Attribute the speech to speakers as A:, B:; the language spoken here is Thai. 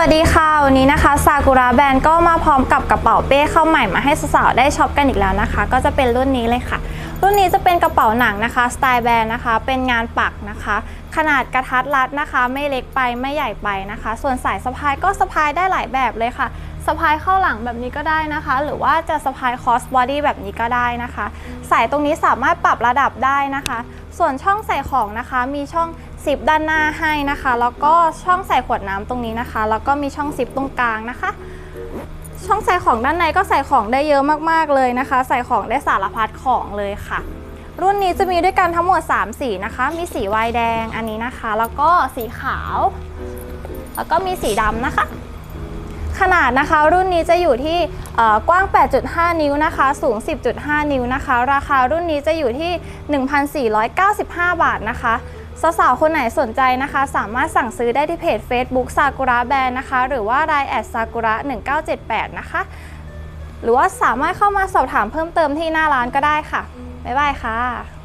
A: วัสดีค่ะ วันนี้นะคะซากุระแบรนด์ก็มาพร้อมกับกระเป๋าเป้เข้าใหม่มาให้สาวๆได้ช็อปกันอีกแล้วนะคะ ก็จะเป็นรุ่นนี้เลยค่ะ รุ่นนี้จะเป็นกระเป๋าหนังนะคะสไตล์แบรนด์นะคะ เป็นงานปักนะคะ ขนาดกระทัดรัดนะคะ ไม่เล็กไปไม่ใหญ่ไปนะคะ ส่วนสายสะพายก็สะพายได้หลายแบบเลยค่ะสะพายเข้าหลังแบบนี้ก็ได้นะคะ หรือว่าจะสะพายคอสบอดี้แบบนี้ก็ได้นะคะ สายตรงนี้สามารถปรับระดับได้นะคะ ส่วนช่องใส่ของนะคะมีช่องซิปด้านหน้าให้นะคะ แล้วก็ช่องใส่ขวดน้ำตรงนี้นะคะ แล้วก็มีช่องซิปตรงกลางนะคะ ช่องใส่ของด้านในก็ใส่ของได้เยอะมากๆเลยนะคะ ใส่ของได้สารพัดของเลยค่ะ รุ่นนี้จะมีด้วยกันทั้งหมด 3 สีนะคะ มีสีวายแดงอันนี้นะคะ แล้วก็สีขาว แล้วก็มีสีดำนะคะ ขนาดนะคะ รุ่นนี้จะอยู่ที่กว้าง 8.5 นิ้วนะคะ สูง 10.5 นิ้วนะคะ ราคารุ่นนี้จะอยู่ที่ 1,495 บาทนะคะ สาวๆ คนไหนสนใจนะคะ สามารถสั่งซื้อได้ที่เพจ Facebook ซากุระแบรนด์นะคะ หรือว่า l ลน์แอดซากุระ1978 นะคะ หรือว่าสามารถเข้ามาสอบถามเพิ่มเติมที่หน้าร้านก็ได้ค่ะ บ๊ายบายค่ะ